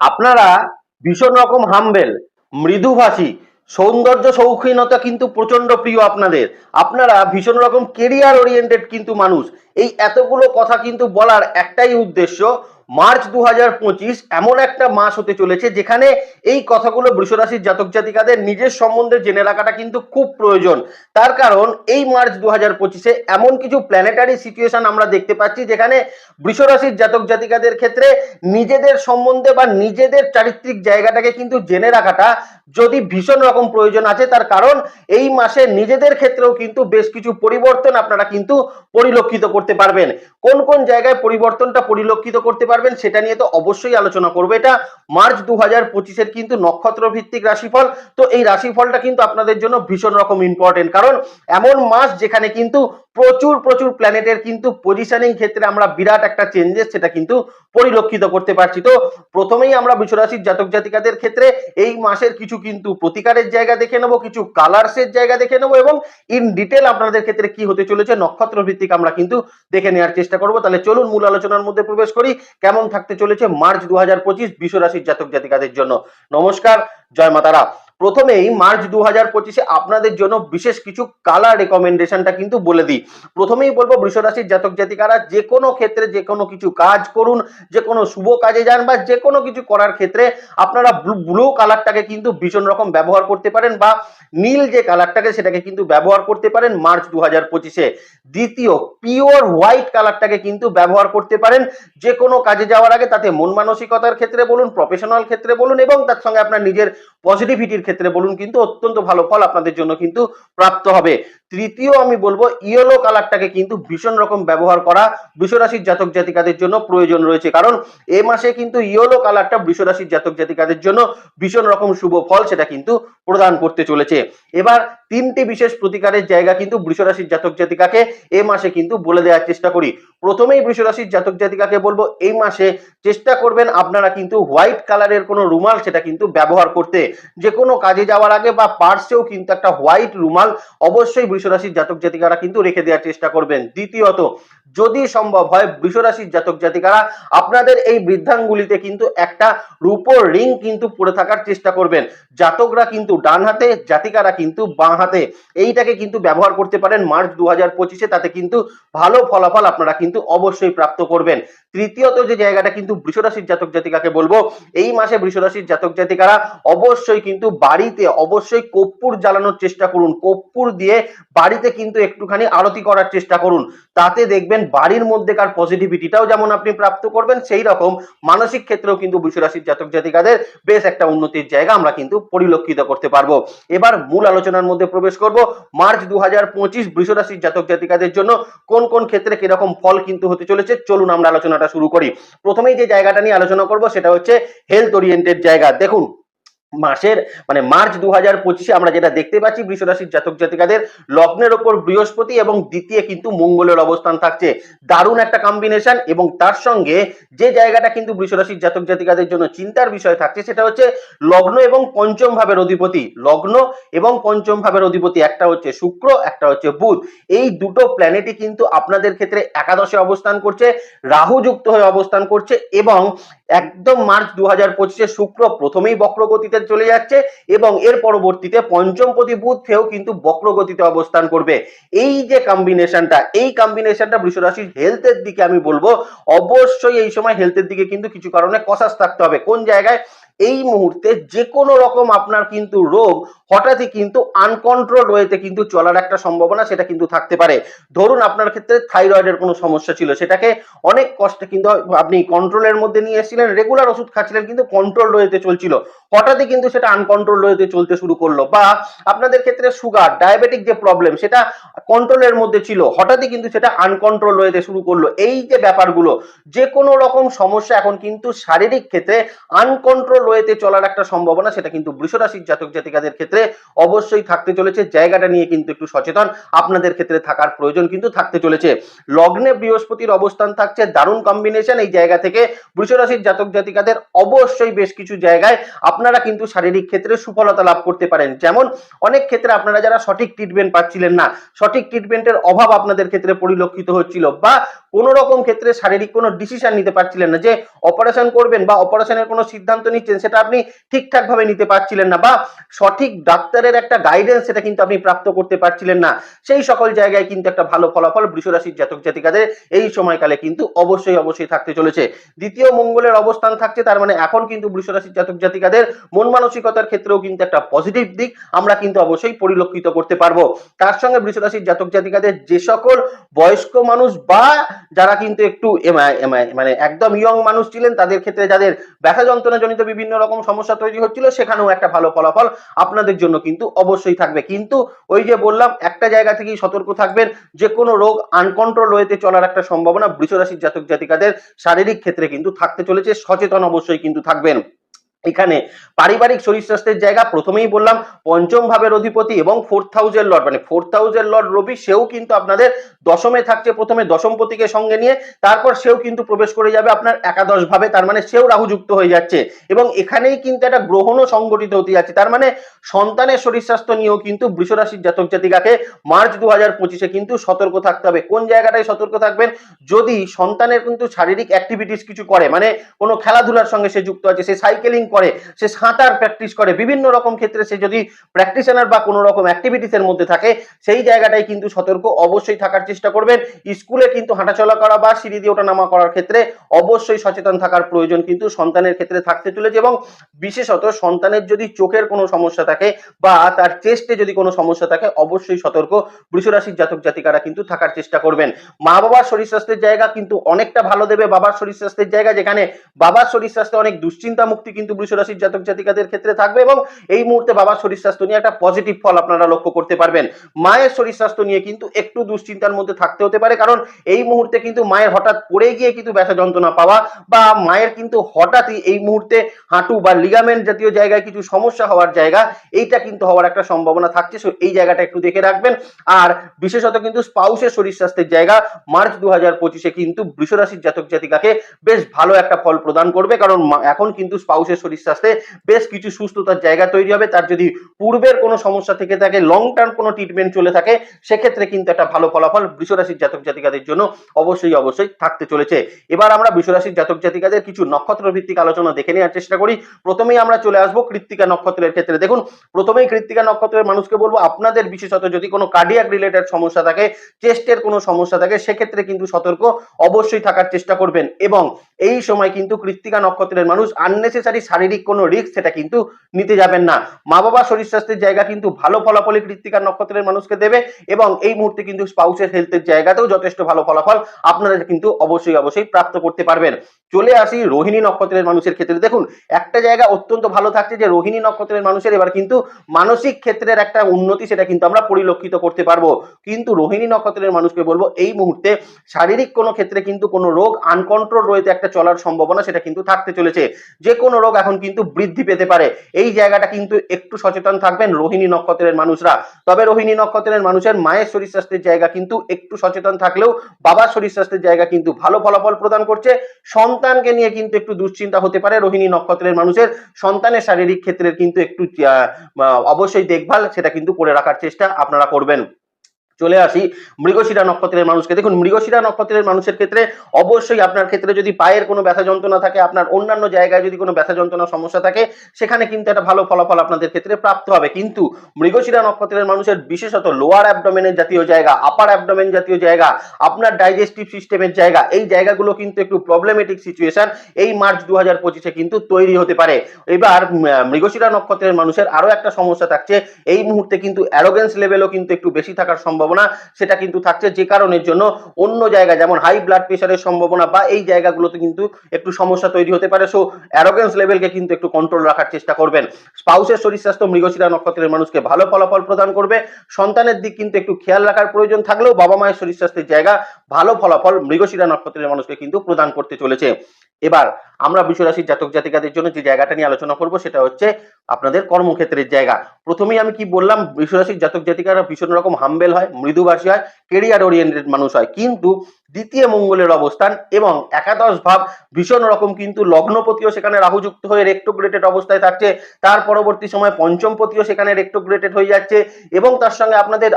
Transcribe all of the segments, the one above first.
আপনারা ভীষণ রকম হাম্বেল মৃদুভাষী, সৌন্দর্য শৌখিনতা কিন্তু প্রচণ্ড প্রিয় আপনাদের। আপনারা ভীষণ রকম কেরিয়ার ওরিয়েন্টেড কিন্তু মানুষ। এই এতগুলো কথা কিন্তু বলার একটাই উদ্দেশ্য মার্চ দু হাজার পঁচিশ এমন একটা মাস হতে চলেছে যেখানে এই কথাগুলো বৃষরাশির জাতক জাতিকাদের নিজের সম্বন্ধে জেনে রাখাটা কিন্তু খুব প্রয়োজন। তার কারণ এই মার্চ দু হাজার পঁচিশে এমন কিছু প্ল্যানেটারি সিচুয়েশন আমরা দেখতে পাচ্ছি যেখানে বৃষরাশির জাতক জাতিকাদের ক্ষেত্রে নিজেদের সম্বন্ধে বা নিজেদের চারিত্রিক জায়গাটাকে কিন্তু জেনে রাখাটা যদি ভীষণ রকম প্রয়োজন আছে, তার কারণ এই মাসে নিজেদের ক্ষেত্রেও কিন্তু বেশ কিছু পরিবর্তন আপনারা কিন্তু পরিলক্ষিত করতে পারবেন। কোন কোন জায়গায় পরিবর্তনটা পরিলক্ষিত করতে পারবেন? সেটা নিয়ে তো অবশ্যই আলোচনা করব। এটা মার্চ দু হাজার পঁচিশের কিন্তু নক্ষত্র ভিত্তিক রাশিফল। তো এই রাশিফলটা কিন্তু আপনাদের জন্য ভীষণ রকম ইম্পর্টেন্ট কারণ এমন মাস যেখানে কিন্তু প্রচুর প্রচুর প্ল্যানেটের কিন্তু পজিশনিং ক্ষেত্রে আমরা বিরাট একটা চেঞ্জেস সেটা কিন্তু পরিলক্ষিত করতে পারছি। তো প্রথমেই আমরা বিশ্বরাশির জাতক জাতিকাদের ক্ষেত্রে এই মাসের কিছু কিন্তু প্রতিকারের জায়গা দেখে নেব, কিছু কালার্সের জায়গা দেখে নেব এবং ইন ডিটেল আপনাদের ক্ষেত্রে কি হতে চলেছে, নক্ষত্র ভিত্তিক আমরা কিন্তু দেখে নেওয়ার চেষ্টা করব। তাহলে চলুন মূল আলোচনার মধ্যে প্রবেশ করি, কেমন থাকতে চলেছে মার্চ দু হাজার পঁচিশ বিশ্বরাশির জাতক জাতিকাদের জন্য। নমস্কার, জয় মাতারা। প্রথমেই মার্চ দু হাজার পঁচিশে আপনাদের জন্য বিশেষ কিছু কালার রেকমেন্ডেশনটা কিন্তু বলে দিই। প্রথমেই বলব বৃষরাশির জাতক জাতিকারা, যে কোনো ক্ষেত্রে যে কোনো কিছু কাজ করুন, যে কোনো শুভ কাজে যান বা যে কোনো কিছু করার ক্ষেত্রে আপনারা ব্লু কালারটাকে কিন্তু ভীষণ রকম ব্যবহার করতে পারেন বা নীল যে কালারটাকে সেটাকে কিন্তু ব্যবহার করতে পারেন মার্চ দু হাজার পঁচিশে। দ্বিতীয় পিওর হোয়াইট কালারটাকে কিন্তু ব্যবহার করতে পারেন। যে কোনো কাজে যাওয়ার আগে তাতে মন মানসিকতার ক্ষেত্রে বলুন প্রফেশনাল ক্ষেত্রে বলুন এবং তার সঙ্গে আপনার নিজের পজিটিভিটির ক্ষেত্রে বলুন কিন্তু অত্যন্ত ভালো ফল আপনাদের জন্য কিন্তু প্রাপ্ত হবে। তৃতীয় আমি বলব ইয়েলো কালারটাকে কিন্তু ভীষণ রকম ব্যবহার করা বৃষরাশির জাতক জাতিকাদের জন্য প্রয়োজন রয়েছে। কারণ এ মাসে কিন্তু ইয়েলো কালারটা বৃষরাশির জাতক জাতিকাদের জন্য ভীষণ রকম শুভ ফল সেটা কিন্তু প্রদান করতে চলেছে। এবার তিনটি বিশেষ প্রতিকারের জায়গা কিন্তু বৃষরাশির জাতক জাতিকাকে এ মাসে কিন্তু বলে দেওয়ার চেষ্টা করি। প্রথমেই বৃষরাশির জাতক জাতিকাকে বলব, এই মাসে চেষ্টা করবেন আপনারা কিন্তু হোয়াইট কালারের কোনো রুমাল সেটা কিন্তু ব্যবহার করতে। যে কোনো কাজে যাওয়ার আগে বা পার্সেও কিন্তু একটা হোয়াইট রুমাল অবশ্যই বৃষরাশির জাতক জাতিকারা কিন্তু রেখে দেওয়ার চেষ্টা করবেন। দ্বিতীয়ত যদি সম্ভব হয় বৃষরাশির জাতক জাতিকারা, আপনাদের এই বৃদ্ধাঙ্গুলিতে কিন্তু একটা রূপোর রিং কিন্তু পরে থাকার চেষ্টা করবেন। জাতকরা কিন্তু ডান হাতে, জাতিকারা কিন্তু বাঁ হাতে। এইটাকে কিন্তু ব্যবহার করতে পারেন মার্চ দু হাজার পঁচিশে, তাতে কিন্তু ভালো ফলাফল আপনারা কিন্তু অবশ্যই প্রাপ্ত করবেন। তৃতীয়ত যে জায়গাটা কিন্তু বৃষরাশির জাতক জাতিকাকে বলব, এই মাসে বৃষরাশির জাতক জাতিকারা অবশ্যই কিন্তু বাড়িতে, অবশ্যই কর্পূর জ্বালানোর চেষ্টা করুন। কর্পূর দিয়ে বাড়িতে কিন্তু একটুখানি আরতি করার চেষ্টা করুন। তাতে দেখবেন বাড়ির মধ্যেকার পজিটিভিটিটাও যেমন আপনি প্রাপ্ত করবেন সেই রকম মানসিক ক্ষেত্রেও কিন্তু বৃষরাশির জাতক জাতিকাদের বেশ একটা উন্নতির জায়গা আমরা কিন্তু পরিলক্ষিত করতে পারব। এবার মূল আলোচনার মধ্যে প্রবেশ করব, মার্চ দু হাজার পঁচিশ বৃষরাশির জাতক জাতিকাদের জন্য কোন কোন ক্ষেত্রে কীরকম ফল কিন্তু হতে চলেছে, চলুন আমরা আলোচনাটা শুরু করি। প্রথমেই যে জায়গাটা নিয়ে আলোচনা করব, সেটা হচ্ছে হেলথ ওরিয়েন্টেড জায়গা। দেখুন মাসের মানে মার্চ দু হাজার পঁচিশে আমরা যেটা দেখতে পাচ্ছি বৃষরাশির জাতক জাতিকাদের, লগ্নের ওপর বৃহস্পতি এবং দ্বিতীয় কিন্তু মঙ্গলের অবস্থান থাকছে। দারুণ একটা কম্বিনেশন এবং তার সঙ্গে যে জায়গাটা কিন্তু বৃষরাশির জাতক জাতিকাদের জন্য চিন্তার বিষয় থাকছে সেটা হচ্ছে লগ্ন এবং পঞ্চম ভাবের অধিপতি। লগ্ন এবং পঞ্চম ভাবের অধিপতি একটা হচ্ছে শুক্র, একটা হচ্ছে বুধ। এই দুটো প্ল্যানেটই কিন্তু আপনাদের ক্ষেত্রে একাদশে অবস্থান করছে, রাহু যুক্ত হয়ে অবস্থান করছে এবং একদম মার্চ দু হাজার পঁচিশে শুক্র প্রথমেই বক্রগতিতে চলে যাচ্ছে এবং এর পরবর্তীতে পঞ্চম প্রতি বুধেও কিন্তু বক্রগতিতে অবস্থান করবে। এই যে কম্বিনেশনটা এই কম্বিনেশনটা বৃষরাশির হেলথের দিকে আমি বলব, অবশ্যই এই সময় হেলথের দিকে কিন্তু কিছু কারণে কষাস থাকতে হবে। কোন জায়গায়? এই মুহূর্তে যে কোনো রকম আপনার কিন্তু রোগ হঠাৎই কিন্তু আনকন্ট্রোল ওয়েতে কিন্তু চলার একটা সম্ভাবনা সেটা কিন্তু থাকতে পারে। ধরুন আপনার ক্ষেত্রে থাইরয়েডের কোনো সমস্যা ছিল, সেটাকে অনেক কষ্টে কিন্তু আপনি কন্ট্রোলের মধ্যে নিয়ে এসেছিলেন রেগুলার ওষুধ খাচ্ছিলেন কিন্তু কন্ট্রোল ওয়েতে চলছিল। হঠাৎই কিন্তু সেটা আনকন্ট্রোল ওয়েতে চলতে শুরু করল বা আপনাদের ক্ষেত্রে সুগার ডায়াবেটিক যে প্রবলেম সেটা কন্ট্রোলের মধ্যে ছিল, হঠাৎই কিন্তু সেটা আনকন্ট্রোল ওয়েতে শুরু করল। এই যে ব্যাপারগুলো, যে কোনো রকম সমস্যা এখন কিন্তু শারীরিক ক্ষেত্রে আনকন্ট্রোল ওয়েতে চলার একটা সম্ভাবনা সেটা কিন্তু বৃষরাশির জাতক জাতিকাদের ক্ষেত্রে অবশ্যই থাকতে চলেছে। জায়গাটা নিয়ে কিন্তু একটু সচেতন। আপনাদের ক্ষেত্রে থাকার প্রয়োজন কিন্তু থাকতে চলেছে। লগ্নে বৃহস্পতির অবস্থান থাকছে, দারুণ কম্বিনেশন এই জায়গা থেকে। বৃষরাশির জাতক জাতিকাদের অবশ্যই বেশ কিছু জায়গায় আপনারা কিন্তু শারীরিক ক্ষেত্রে সুফলতা লাভ করতে পারেন। যেমন, অনেক ক্ষেত্রে আপনারা যারা সঠিক ট্রিটমেন্ট পাচ্ছিলেন না, সঠিক ট্রিটমেন্টের অভাব আপনাদের ক্ষেত্রে পরিলক্ষিত হচ্ছিল বা কোনো রকম ক্ষেত্রে শারীরিক কোনো ডিসিশন নিতে পারছিলেন না যে অপারেশন করবেন বা অপারেশনের কোনো সিদ্ধান্ত নিচ্ছেন, সেটা আপনি ঠিকঠাক ভাবে নিতে পারছিলেন না বা সঠিক ডাক্তারের একটা গাইডেন্স সেটা কিন্তু আপনি প্রাপ্ত করতে পারছিলেন না। সেই সকল জায়গায় কিন্তু একটা ভালো ফলাফল বৃষরাশির জাতক জাতিকাদের এই সময়কালে কিন্তু অবশ্যই অবশ্যই থাকতে চলেছে। দ্বিতীয় মঙ্গলের অবস্থান থাকছে, তার মানে এখন কিন্তু বৃষরাশির জাতক জাতিকাদের মন মানসিকতার ক্ষেত্রেও কিন্তু একটা পজিটিভ দিক আমরা কিন্তু অবশ্যই পরিলক্ষিত করতে পারব। তার সঙ্গে বৃষরাশির জাতক জাতিকাদের যে সকল বয়স্ক মানুষ বা যারা কিন্তু একটু মানে একদম ইয়ং মানুষ ছিলেন, তাদের ক্ষেত্রে যাদের ব্যথা যন্ত্রণা জনিত বিভিন্ন রকম সমস্যা তৈরি হচ্ছিল, সেখানেও একটা ভালো ফলাফল আপনাদের জন্য কিন্তু অবশ্যই থাকবে। কিন্তু ওই যে বললাম, একটা জায়গা থেকেই সতর্ক থাকবেন যে কোনো রোগ আনকন্ট্রোল হয়েতে চলার একটা সম্ভাবনা বৃষরাশির জাতক জাতিকাদের শারীরিক ক্ষেত্রে কিন্তু থাকতে চলেছে, সচেতন অবশ্যই কিন্তু থাকবেন। এখানে পারিবারিক শরীর স্বাস্থ্যের জায়গা, প্রথমেই বললাম পঞ্চম ভাবের অধিপতি এবং ফোর্থ হাউসের লর্ড মানে ফোর্থ হাউসের লর্ড রবি, সেও কিন্তু আপনাদের দশমে থাকছে প্রথমে দশমপতিকে সঙ্গে নিয়ে, তারপর সেও কিন্তু প্রবেশ করে যাবে আপনার একাদশ ভাবে, তার মানে সেও রাহু যুক্ত হয়ে যাচ্ছে। এবং এখানেই কিন্তু একটা গ্রহণও সংগঠিত হতে যাচ্ছে, তার মানে সন্তানের শরীর স্বাস্থ্য নিয়েও কিন্তু বৃষরাশির জাতক জাতিকাকে মার্চ দু হাজার পঁচিশে কিন্তু সতর্ক থাকতে হবে। কোন জায়গাটায় সতর্ক থাকবেন? যদি সন্তানের কিন্তু শারীরিক অ্যাক্টিভিটিস কিছু করে মানে কোনো খেলাধুলার সঙ্গে সে যুক্ত আছে, সে সাইকেলিং করে, সে সাঁতার প্র্যাকটিস করে, বিভিন্ন রকম ক্ষেত্রে সে যদি প্র্যাকটিশনার বা কোনো রকম অ্যাক্টিভিটিসের মধ্যে থাকে, সেই জায়গাটায় কিন্তু সতর্ক অবশ্যই থাকার চেষ্টা করবেন। স্কুলে কিন্তু হাঁটাচলা করা বা সিঁড়ি দিয়ে ওঠা নামা করার ক্ষেত্রে অবশ্যই সচেতন থাকার প্রয়োজন কিন্তু সন্তানের ক্ষেত্রে থাকতে চলেছে এবং বিশেষত সন্তানের যদি চোখের কোনো সমস্যা থাকে বা তার চেস্টে যদি কোনো সমস্যা থাকে, অবশ্যই সতর্ক বৃষরাশির জাতক জাতিকারা কিন্তু থাকার চেষ্টা করবেন। মা বাবার শরীর স্বাস্থ্যের জায়গা কিন্তু অনেকটা ভালো দেবে, বাবার শরীর স্বাস্থ্যের জায়গা যেখানে বাবার শরীর স্বাস্থ্যে অনেক দুশ্চিন্তা মুক্তি কিন্তু বৃষরাশির জাতক জাতিকাদের ক্ষেত্রে থাকবে এবং এই মুহূর্তে বাবার শরীর স্বাস্থ্য নিয়ে একটা পজিটিভ ফল আপনারা লক্ষ্য করতে পারবেন। মায়ের শরীর স্বাস্থ্য নিয়ে কিন্তু একটু দুশ্চিন্তার মধ্যে থাকতে হতে পারে, কারণ এই মুহূর্তে কিন্তু মায়ের হঠাৎ পড়ে গিয়ে কিন্তু ব্যথা যন্ত্রণা পাওয়া বা মায়ের কিন্তু হঠাৎই এই মুহূর্তে হাঁটু বা লিগামেন্ট জাতীয় জায়গায় কিছু সমস্যা হওয়ার জায়গা, এইটা কিন্তু হওয়ার একটা সম্ভাবনা থাকছে। সো এই জায়গাটা একটু দেখে রাখবেন। আর বিশেষত কিন্তু স্পাউসের শরীর স্বাস্থ্যের জায়গা মার্চ দু হাজার পঁচিশে কিন্তু বৃষরাশির জাতক জাতিকাকে বেশ ভালো একটা ফল প্রদান করবে, কারণ এখন কিন্তু স্পাউসের শরীর স্বাস্থ্যে বেশ কিছু সুস্থতার জায়গা তৈরি হবে। তার যদি পূর্বের কোনো সমস্যা থেকে থাকে লং টার্ম কোনো ট্রিটমেন্ট চলে থাকে, সেক্ষেত্রে কিন্তু একটা ভালো ফলাফল বৃষরাশির জাতক জাতিকাদের জন্য অবশ্যই অবশ্যই থাকতে চলেছে। এবার আমরা বৃষরাশির জাতক জাতিকাদের কিছু নক্ষত্র ভিত্তিক আলোচনা দেখে নেওয়ার চেষ্টা করি। প্রথমেই আমরা চলে আসব কৃত্তিকা নক্ষত্রের ক্ষেত্রে। দেখুন, প্রথমেই কৃত্তিকা নক্ষত্রের মানুষকে বলব, আপনাদের বিশেষত যদি কোনো কার্ডিয়াক রিলেটেড সমস্যা থাকে চেস্টের কোনো সমস্যা থাকে, সেক্ষেত্রে কিন্তু সতর্ক অবশ্যই থাকার চেষ্টা করবেন। এবং এই সময় কিন্তু কৃত্তিকা নক্ষত্রের মানুষ আননেসেসারি শারীরিক কোনো রিস্ক সেটা কিন্তু নিতে যাবেন না। মা বাবা শরীর স্বাস্থ্যের জায়গা কিন্তু ভালো ফলাফলই কৃত্তিকা নক্ষত্রের মানুষকে দেবে এবং এই মুহূর্তে কিন্তু স্পাউসের হেলথের জায়গাতেও যথেষ্ট ভালো ফলাফল আপনারা কিন্তু অবশ্যই অবশ্যই প্রাপ্ত করতে পারবেন। চলে আসি রোহিণী নক্ষত্রের মানুষের ক্ষেত্রে। দেখুন, একটা জায়গা অত্যন্ত ভালো থাকছে যে রোহিণী নক্ষত্রের মানুষের এবার কিন্তু মানসিক ক্ষেত্রের একটা উন্নতি সেটা কিন্তু আমরা পরিলক্ষিত করতে পারব। কিন্তু রোহিণী নক্ষত্রের মানুষকে বলব, এই মুহূর্তে শারীরিক কোনো ক্ষেত্রে কিন্তু কোনো রোগ আনকন্ট্রোল রয়েছে একটা চলার সম্ভাবনা সেটা কিন্তু থাকতে চলেছে। যে কোনো রোগ এখন কিন্তু বৃদ্ধি পেতে পারে। এই জায়গাটা কিন্তু একটু সচেতন থাকবেন রোহিণী নক্ষত্রের মানুষরা। তবে রোহিণী নক্ষত্রের মানুষের মায়ের শরীর স্বাস্থ্যের জায়গা কিন্তু একটু সচেতন থাকলেও বাবার শরীর স্বাস্থ্যের জায়গা কিন্তু ভালো ফলাফল প্রদান করছে। সন্তানকে নিয়ে কিন্তু একটু দুশ্চিন্তা হতে পারে রোহিণী নক্ষত্রের মানুষের। সন্তানের শারীরিক ক্ষেত্রের কিন্তু একটু অবশ্যই দেখভাল সেটা কিন্তু করে রাখার চেষ্টা আপনারা করবেন। চলে আসি মৃগশিরা নক্ষত্রের মানুষকে। দেখুন, মৃগশিরা নক্ষত্রের মানুষের ক্ষেত্রে অবশ্যই আপনার ক্ষেত্রে যদি পায়ের কোনো ব্যথা যন্ত্রণা থাকে, আপনার অন্যান্য জায়গায় যদি কোনো ব্যথা যন্ত্রণা সমস্যা থাকে, সেখানে কিন্তু একটা ভালো ফলাফল আপনাদের ক্ষেত্রে প্রাপ্ত হবে। কিন্তু মৃগশিরা নক্ষত্রের মানুষের বিশেষত লোয়ার অ্যাবডোমেনের জাতীয় জায়গা আপার অ্যাবডোমেন জাতীয় জায়গা, আপনার ডাইজেস্টিভ সিস্টেমের জায়গা, এই জায়গাগুলো কিন্তু একটু প্রবলেমেটিক সিচুয়েশন এই মার্চ দু হাজার পঁচিশে কিন্তু তৈরি হতে পারে। এবার মৃগশিরা নক্ষত্রের মানুষের আরও একটা সমস্যা থাকছে, এই মুহূর্তে কিন্তু অ্যারোগেন্স লেভেলও কিন্তু একটু বেশি থাকার সম্ভাবনা সম্ভাবনা সেটা কিন্তু থাকছে যে কারণের জন্য অন্য জায়গা যেমন হাই ব্লাড প্রেশারের সম্ভাবনা বা এই জায়গাগুলোতে কিন্তু একটু সমস্যা তৈরি হতে পারে। সো অ্যারোগেন্স লেভেলকে কিন্তু একটু কন্ট্রোল রাখার চেষ্টা করবেন। স্পাউসের শরীর স্বাস্থ্য মৃগশিরা নক্ষত্রের মানুষকে ভালো ফলাফল প্রদান করবে। সন্তানের দিক কিন্তু একটু খেয়াল রাখার প্রয়োজন থাকলেও বাবা মায়ের শরীর স্বাস্থ্যের জায়গা ভালো ফলাফল মৃগশিরা নক্ষত্রের মানুষকে কিন্তু প্রদান করতে চলেছে। এবার আমরা বিশ্বরাশির জাতক জাতিকাদের জন্য যে জায়গাটা নিয়ে আলোচনা করব সেটা হচ্ছে আপনাদের কর্মক্ষেত্রের জায়গা। প্রথমেই আমি কি বললাম বিশ্বরাশির জাতক জাতিকারা ভীষণ রকম হাম্বেল হয়, মৃদুভাষী হয় কেরিয়ার ওরিয়েন্টেড মানুষ হয়। কিন্তু দ্বিতীয় মঙ্গলের অবস্থান এবং একাদশ ভাব ভীষণ রকম কিন্তু লগ্নপতিও সেখানে রাহুযুক্ত হয়ে রেক্টোগ্রেটেড অবস্থায় থাকছে। তার পরবর্তী সময় পঞ্চমপতিও সেখানে রেক্টোগ্রেটেড হয়ে যাচ্ছে এবং তার সঙ্গে আপনাদের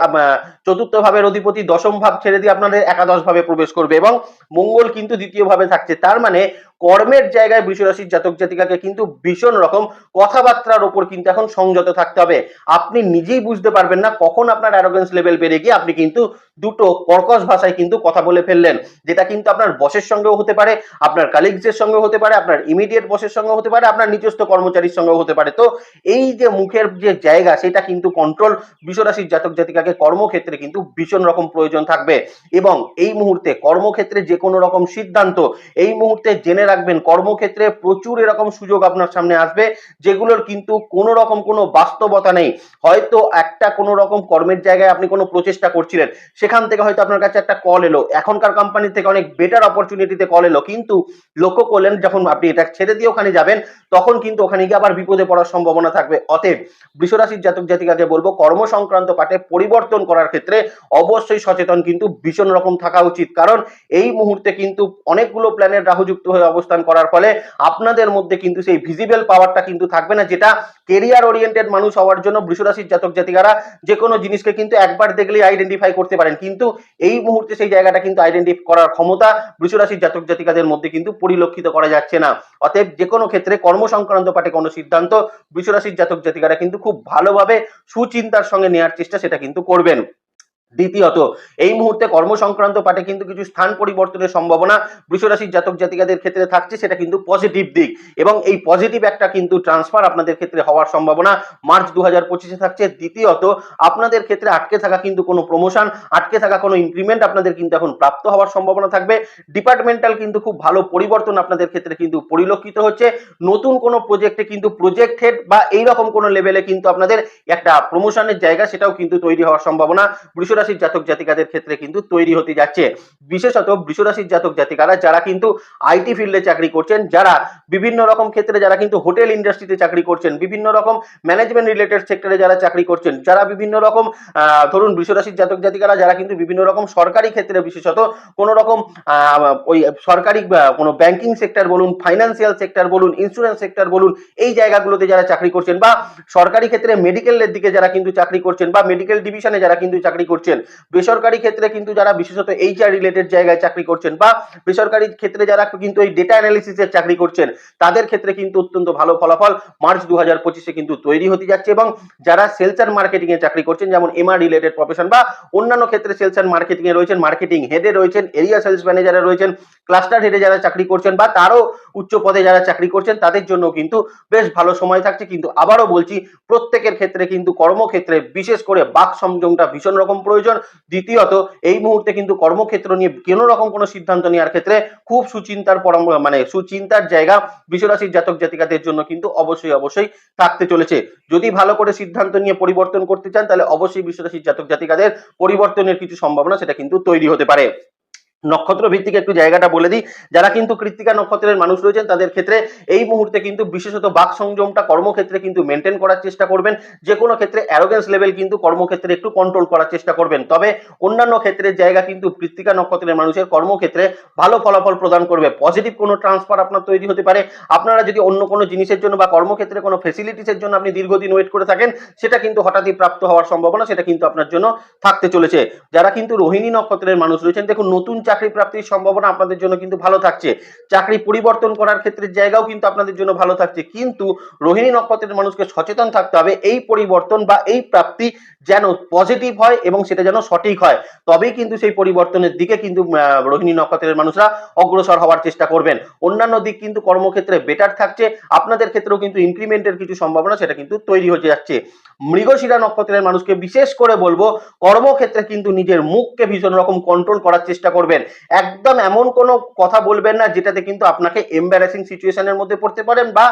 চতুর্থ ভাবের অধিপতি দশম ভাব ছেড়ে দিয়ে আপনাদের একাদশ ভাবে প্রবেশ করবে এবং মঙ্গল কিন্তু দ্বিতীয় ভাবে থাকছে। তার মানে কর্মের জায়গায় বৃষরাশির জাতক জাতিকাকে কিন্তু ভীষণ রকম কথাবার্তার ওপর কিন্তু এখন সংযত থাকতে হবে। আপনি নিজেই বুঝতে পারবেন না কখন আপনার অ্যারোগেন্স লেভেল বেড়ে গিয়ে আপনি কিন্তু দুটো কর্কশ ভাষায় কিন্তু কথা বলে ফেললেন। যেটা কিন্তু আপনার বসের সঙ্গেও হতে পারে, আপনার কালিগসের সঙ্গে হতে পারে, আপনার ইমিডিয়েট বসের সঙ্গে হতে পারে, আপনার নিজস্ব কর্মচারীর সঙ্গেও হতে পারে। তো এই যে মুখের যে জায়গা, সেটা কিন্তু কন্ট্রোল বিশ্বরাশির জাতক জাতিকাকে কর্মক্ষেত্রে কিন্তু ভীষণ রকম প্রয়োজন থাকবে। এবং এই মুহূর্তে কর্মক্ষেত্রে যে কোনো রকম সিদ্ধান্ত, এই মুহূর্তে জেনে রাখবেন, কর্মক্ষেত্রে প্রচুর এরকম সুযোগ আপনার সামনে আসবে, যেগুলোর কিন্তু কোনো রকম কোনো বাস্তবতা নেই। হয়তো একটা কোনো রকম কর্মের জায়গায় আপনি কোনো প্রচেষ্টা করছিলেন, সেখান থেকে হয়তো আপনার কাছে একটা কল এলো। এখনকার কোম্পানি থেকে অনেক বেটার অপরচুনিটিতে কল এলো। কিন্তু লক্ষ্য করলেন, যখন আপনি এটা ছেড়ে দিয়ে ওখানে যাবেন, তখন কিন্তু ওখানে গিয়ে আবার বিপদে পড়ার সম্ভাবনা থাকবে। অতএব বৃষরাশির জাতক জাতিকাকে বলব কর্ম সংক্রান্ত পাঠে পরিবর্তন করার ক্ষেত্রে অবশ্যই সচেতন, কিন্তু ভীষণ রকম থাকা উচিত। কারণ এই মুহূর্তে কিন্তু অনেকগুলো প্ল্যানের রাহুযুক্ত হয়ে অবস্থান করার ফলে আপনাদের মধ্যে কিন্তু সেই ভিজিবল পাওয়ারটা কিন্তু থাকবে না, যেটা কেরিয়ার ওরিয়েন্টেড মানুষ হওয়ার জন্য বৃষরাশির জাতক জাতিকারা যে কোনো জিনিসকে কিন্তু একবার দেখলেই আইডেন্টিফাই করতে পারেন। কিন্তু এই মুহূর্তে সেই জায়গাটা কিন্তু আইডেন্টিফাই করার ক্ষমতা বৃষরাশির জাতক জাতিকাদের মধ্যে কিন্তু পরিলক্ষিত করা যাচ্ছে না। অতএব যে কোনো ক্ষেত্রে কর্ম সংক্রান্ত পাঠে কোনো সিদ্ধান্ত বৃষরাশির জাতক জাতিকারা কিন্তু খুব ভালোভাবে সুচিন্তার সঙ্গে নেওয়ার চেষ্টা সেটা কিন্তু করবেন। দ্বিতীয়ত, এই মুহূর্তে কর্ম সংক্রান্ত পাঠে কিন্তু কিছু স্থান পরিবর্তনের সম্ভাবনা বৃষরাশির জাতক জাতিকাদের ক্ষেত্রে থাকছে, সেটা কিন্তু পজিটিভ দিক। এবং এই পজিটিভ একটা কিন্তু ট্রান্সফার আপনাদের ক্ষেত্রে হওয়ার সম্ভাবনা মার্চ দু হাজার থাকছে। দ্বিতীয়ত, আপনাদের ক্ষেত্রে আটকে থাকা কিন্তু কোনো প্রমোশন আটকে থাকা কোনো ইনক্রিমেন্ট আপনাদের কিন্তু এখন প্রাপ্ত হওয়ার সম্ভাবনা থাকবে। ডিপার্টমেন্টাল কিন্তু খুব ভালো পরিবর্তন আপনাদের ক্ষেত্রে কিন্তু পরিলক্ষিত হচ্ছে। নতুন কোনো প্রজেক্টে কিন্তু প্রজেক্ট হেড বা এইরকম কোনো লেভেলে কিন্তু আপনাদের একটা প্রমোশনের জায়গা, সেটাও কিন্তু তৈরি হওয়ার সম্ভাবনা। বৃষরাশির জাতক জাতিকাদের ক্ষেত্রে কিন্তু তৈরি হতে যাচ্ছে। বিশেষত বৃষরাশির জাতক জাতিকারা যারা কিন্তু আইটি ফিল্ডে চাকরি করছেন, যারা বিভিন্ন রকম ক্ষেত্রে যারা কিন্তু হোটেল ইন্ডাস্ট্রিতে চাকরি করছেন, বিভিন্ন রকম ম্যানেজমেন্ট রিলেটেড সেক্টরে যারা চাকরি করছেন, যারা বিভিন্ন রকম ধরুন বৃষরাশির জাতক জাতিকারা যারা কিন্তু বিভিন্ন রকম সরকারি ক্ষেত্রে বিশেষত কোনো রকম ওই সরকারি কোনো ব্যাংকিং সেক্টর বলুন, ফাইন্যান্সিয়াল সেক্টর বলুন, ইন্স্যুরেন্স সেক্টর বলুন, এই জায়গাগুলোতে যারা চাকরি করছেন বা সরকারি ক্ষেত্রে মেডিকেলের দিকে যারা কিন্তু চাকরি করছেন বা মেডিকেল ডিভিশনে যারা কিন্তু চাকরি করছেন। বেসরকারি ক্ষেত্রে কিন্তু যারা বিশেষত এইচআর রিলেটেড জায়গায় চাকরি করছেন বা বেসরকারি ক্ষেত্রে যারা কিন্তু এই ডেটা অ্যানালিসিসের চাকরি করছেন, তাদের ক্ষেত্রে কিন্তু অত্যন্ত ভালো ফলাফল মার্চ দু হাজার পঁচিশে কিন্তু তৈরি হতে যাচ্ছে এবং যারা সেলস অ্যান্ড মার্কেটিং এ চাকরি করছেন, যেমন এমআর রিলেটেড প্রফেশন বা অন্যান্য ক্ষেত্রে সেলস অ্যান্ড মার্কেটিং এ রয়েছেন মার্কেটিং হেডে রয়েছেন এরিয়া সেলস ম্যানেজারে রয়েছেন ক্লাস্টার হেডে যারা চাকরি করছেন বা তারও উচ্চ পদে যারা চাকরি করছেন, তাদের জন্য কিন্তু বেশ ভালো সময় থাকছে। কিন্তু আবারও বলছি, প্রত্যেকের ক্ষেত্রে কিন্তু কর্মক্ষেত্রে বিশেষ করে বাক সংযমটা ভীষণ রকম প্রয়োজন। দ্বিতীয়ত, এই মুহূর্তে কিন্তু কর্মক্ষেত্র নিয়ে কোনো রকম কোনো সিদ্ধান্ত নেওয়ার ক্ষেত্রে খুব সুচিন্তার পরাম মানে সুচিন্তার জায়গা বিশ্বরাশির জাতক জাতিকাদের জন্য কিন্তু অবশ্যই অবশ্যই থাকতে চলেছে। যদি ভালো করে সিদ্ধান্ত নিয়ে পরিবর্তন করতে চান, তাহলে অবশ্যই বিশ্বরাশির জাতক জাতিকাদের পরিবর্তনের কিছু সম্ভাবনা সেটা কিন্তু তৈরি হতে পারে। নক্ষত্র ভিত্তিক একটু জায়গাটা বলে দিই। যারা কিন্তু কৃত্তিকা নক্ষত্রের মানুষ রয়েছেন, তাদের ক্ষেত্রে এই মুহূর্তে কিন্তু বিশেষত বাক সংযমটা কর্মক্ষেত্রে কিন্তু মেনটেন করার চেষ্টা করবেন। যে কোনো ক্ষেত্রে অ্যারোগেন্স লেভেল কিন্তু কর্মক্ষেত্রে একটু কন্ট্রোল করার চেষ্টা করবেন। তবে অন্যান্য ক্ষেত্রের জায়গা কিন্তু কৃত্তিকা নক্ষত্রের মানুষের কর্মক্ষেত্রে ভালো ফলাফল প্রদান করবে। পজিটিভ কোনো ট্রান্সফার আপনার তৈরি হতে পারে। আপনারা যদি অন্য কোনো জিনিসের জন্য বা কর্মক্ষেত্রে কোনো ফেসিলিটিসের জন্য আপনি দীর্ঘদিন ওয়েট করে থাকেন, সেটা কিন্তু হঠাৎই প্রাপ্ত হওয়ার সম্ভাবনা, সেটা কিন্তু আপনার জন্য থাকতে চলেছে। যারা কিন্তু রোহিণী নক্ষত্রের মানুষ রয়েছেন, দেখুন নতুন চাকরি প্রাপ্তির সম্ভাবনা আপনাদের জন্য কিন্তু ভালো থাকছে। চাকরি পরিবর্তন করার ক্ষেত্রে জায়গাও কিন্তু আপনাদের জন্য ভালো থাকছে। কিন্তু রোহিণী নক্ষত্রের মানুষকে সচেতন থাকতে হবে, এই পরিবর্তন বা এই প্রাপ্তি যেন পজিটিভ হয় এবং সেটা যেন সঠিক হয়। তবেই কিন্তু সেই পরিবর্তনের দিকে কিন্তু রোহিণী নক্ষত্রের মানুষরা অগ্রসর হওয়ার চেষ্টা করবেন। অন্যান্য দিক কিন্তু কর্মক্ষেত্রে বেটার থাকছে। আপনাদের ক্ষেত্রেও কিন্তু ইনক্রিমেন্টের কিছু সম্ভাবনা সেটা কিন্তু তৈরি হয়ে যাচ্ছে। মৃগশিরা নক্ষত্রের মানুষকে বিশেষ করে বলব, কর্মক্ষেত্রে কিন্তু নিজের মুখকে ভীষণ রকম কন্ট্রোল করার চেষ্টা করবেন। একদম এমন কোনো কথা বলবেন না যেটাতে কিন্তু আপনাকে এম্বারাসিং সিচুয়েশনের মধ্যে পড়তে পারেন বা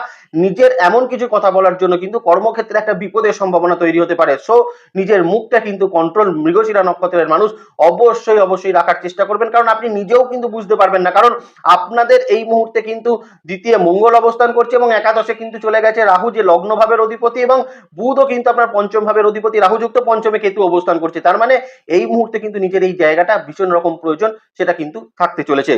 নিজের এমন কিছু কথা বলার জন্য কিন্তু কর্মক্ষেত্রে একটা বিপদের সম্ভাবনা তৈরি হতে পারে। সো নিজের মুখটা কিন্তু কন্ট্রোল মৃগশিরা নক্ষত্রের মানুষ অবশ্যই অবশ্যই রাখার চেষ্টা করবেন। কারণ আপনি নিজেও কিন্তু বুঝতে পারবেন না। কারণ আপনাদের এই মুহূর্তে কিন্তু দ্বিতীয় মঙ্গল অবস্থান করছে এবং একাদশে কিন্তু চলে গেছে রাহু, যে লগ্ন ভাবের অধিপতি এবং বুধও কিন্তু আপনার পঞ্চম ভাবের অধিপতি। রাহুযুক্ত পঞ্চমে কেতু অবস্থান করছে। তার মানে এই মুহূর্তে কিন্তু নিজের এই জায়গাটা ভীষণ রকম প্রয়োজন, সেটা কিন্তু থাকতে চলেছে।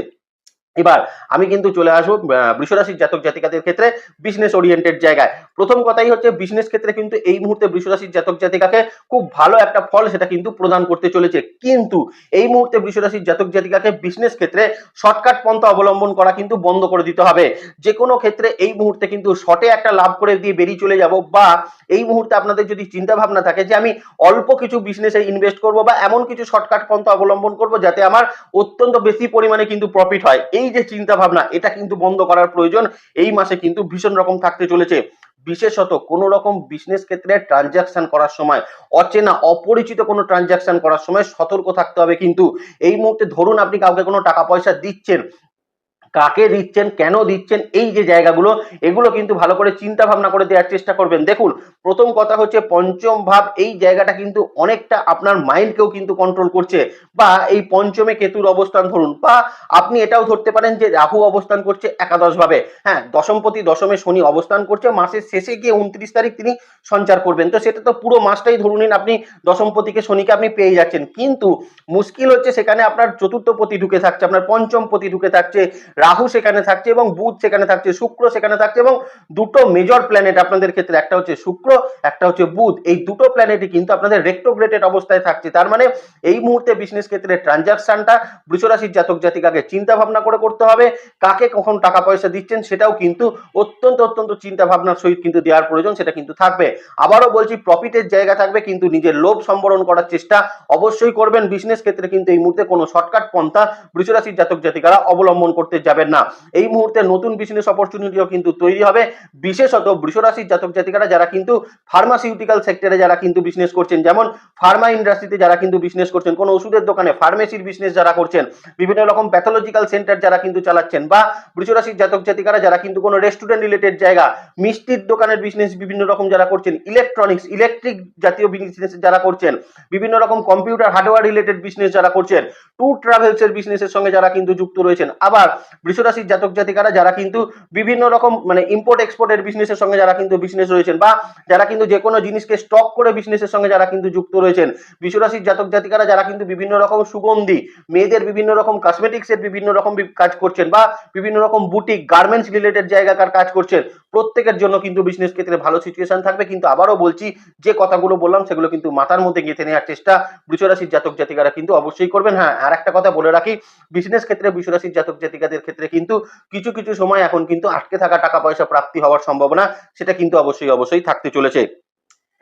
এবার আমি কিন্তু চলে আসব বৃষরাশির জাতক জাতিকাদের ক্ষেত্রে বিজনেস ওরিয়েন্টেড জায়গায়। প্রথম কথাই হচ্ছে বিজনেস ক্ষেত্রে কিন্তু এই মুহূর্তে বৃষরাশির জাতক জাতিকাকে খুব ভালো একটা ফল সেটা কিন্তু প্রদান করতে চলেছে। কিন্তু এই মুহূর্তে বৃষরাশির জাতক জাতিকাকে বিজনেস ক্ষেত্রে শর্টকাট পন্থা অবলম্বন করা কিন্তু বন্ধ করে দিতে হবে। যে কোনো ক্ষেত্রে এই মুহূর্তে কিন্তু শর্টে একটা লাভ করে দিয়ে বেরিয়ে চলে যাব বা এই মুহূর্তে আপনাদের যদি চিন্তা ভাবনা থাকে যে আমি অল্প কিছু বিজনেসে ইনভেস্ট করব বা এমন কিছু শর্টকাট পন্থা অবলম্বন করব যাতে আমার অত্যন্ত বেশি পরিমাণে কিন্তু প্রফিট হয়। এই যে চিন্তা ভাবনা এটা কিন্তু বন্ধ করার প্রয়োজন। এই মাসে কিন্তু ভীষণ রকম থাকতে চলেছে। বিশেষত কোনো রকম বিজনেস ক্ষেত্রে ট্রানজাকশন করার সময়, অচেনা, অপরিচিত কোনো ট্রানজাকশন করার সময় সতর্ক থাকতে হবে কিন্তু। এই মুহূর্তে ধরুন আপনি কাউকে কোনো টাকা পয়সা দিচ্ছেন কাকে দিচ্ছেন, কেন দিচ্ছেন, এই যে জায়গাগুলো, এগুলো কিন্তু ভালো করে চিন্তা ভাবনা করে দেওয়ার চেষ্টা করবেন। দেখুন, প্রথম কথা হচ্ছে পঞ্চম ভাব, এই জায়গাটা কিন্তু অনেকটা আপনার মাইন্ডকেও কিন্তু কন্ট্রোল করছে। বা এই পঞ্চমে কেতুর অবস্থান ধরুন, বা আপনি এটাও ধরতে পারেন যে রাহু অবস্থান করছে একাদশ ভাবে। হ্যাঁ দশমপতি দশমে শনি অবস্থান করছে, মাসের শেষে গিয়ে উনত্রিশ তারিখ তিনি সঞ্চার করবেন। তো সেটা তো পুরো মাসটাই ধরুন নিন আপনি দশমপতিকে শনিকে আপনি পেয়ে যাচ্ছেন। কিন্তু মুশকিল হচ্ছে সেখানে আপনার চতুর্থ পতি ঢুকে থাকছে, আপনার পঞ্চম পতি ঢুকে থাকছে রাহু সেখানে থাকছে এবং বুধ সেখানে থাকছে, শুক্র সেখানে থাকছে এবং দুটো মেজর প্ল্যানেট আপনাদের ক্ষেত্রে, একটা হচ্ছে শুক্র, একটা হচ্ছে বুধ। এই দুটো প্ল্যানেটই কিন্তু আপনাদের রেক্টোগ্রেটেড অবস্থায় থাকছে। তার মানে এই মুহূর্তে বিজনেস ক্ষেত্রে ট্রানজাকশনটা বৃষরাশির জাতক জাতিকাকে চিন্তা ভাবনা করে করতে হবে। কাকে কখন টাকা পয়সা দিচ্ছেন সেটাও কিন্তু অত্যন্ত অত্যন্ত চিন্তা ভাবনার সহিত কিন্তু দেওয়ার প্রয়োজন, সেটা কিন্তু থাকবে। আবারও বলছি প্রফিটের জায়গা থাকবে, কিন্তু নিজের লোভ সম্বরণ করার চেষ্টা অবশ্যই করবেন। বিজনেস ক্ষেত্রে কিন্তু এই মুহূর্তে কোনো শর্টকাট পন্থা বৃষরাশির জাতক জাতিকারা অবলম্বন করতে যাবেন না। এই মুহূর্তে নতুন বিজনেস অপরচুনিটিও কিন্তু তৈরি হবে। বিশেষত বৃষরাশির জাতক জাতিকারা যারা কিন্তু ফার্মাসিউটিক্যাল সেক্টরে যারা কিন্তু বিজনেস করছেন, যেমন ফার্মা ইন্ডাস্ট্রিতে যারা কিন্তু বিজনেস করছেন, কোনো ওষুধের দোকানে ফার্মেসির বিজনেস যারা করছেন, বিভিন্ন রকম প্যাথোলজিক্যাল সেন্টার যারা কিন্তু চালাচ্ছেন, বা বৃষরাশির জাতক জাতিকারা যারা কিন্তু কোনো রেস্টুরেন্ট রিলেটেড জায়গা, মিষ্টির দোকানের বিজনেস বিভিন্ন রকম যারা করছেন ইলেকট্রনিক্স ইলেকট্রিক জাতীয় বিজনেস যারা করছেন, বিভিন্ন রকম কম্পিউটার হার্ডওয়্যার রিলেটেড বিজনেস যারা করছেন ট্যুর ট্রাভেলস এর বিজনেসের সঙ্গে যারা কিন্তু যুক্ত রয়েছেন। আবার বৃষরাশির জাতক জাতিকারা, যারা কিন্তু বিভিন্ন রকম মানে ইম্পোর্ট এক্সপোর্টের বিজনেসের সঙ্গে যারা কিন্তু বিজনেস রয়েছেন বা যারা কিন্তু যে কোনো জিনিসকে স্টক করে বিজনেসের সঙ্গে যারা কিন্তু যুক্ত রয়েছেন বিশ্বরাশির জাতক জাতিকারা যারা কিন্তু বিভিন্ন রকম সুগন্ধি, মেয়েদের বিভিন্ন রকম কসমেটিক্সের বিভিন্ন রকম কাজ করছেন বা বিভিন্ন রকম বুটিক গার্মেন্টস রিলেটেড জায়গাকার কাজ করছেন, প্রত্যেকের জন্য কিন্তু বিজনেস ক্ষেত্রে ভালো সিচুয়েশন থাকবে। কিন্তু আবারও বলছি, যে কথাগুলো বললাম সেগুলো কিন্তু মাথার মধ্যে গেঁথে নেওয়ার চেষ্টা বৃষরাশির জাতক জাতিকারা কিন্তু অবশ্যই করবেন। হ্যাঁ আর একটা কথা বলে রাখি বিজনেস ক্ষেত্রে বৃষরাশির জাতক জাতিকাদের ক্ষেত্রে কিন্তু কিছু কিছু সময় এখন কিন্তু আটকে থাকা টাকা পয়সা প্রাপ্তি হওয়ার সম্ভাবনা, সেটা কিন্তু অবশ্যই অবশ্যই থাকতে চলেছে।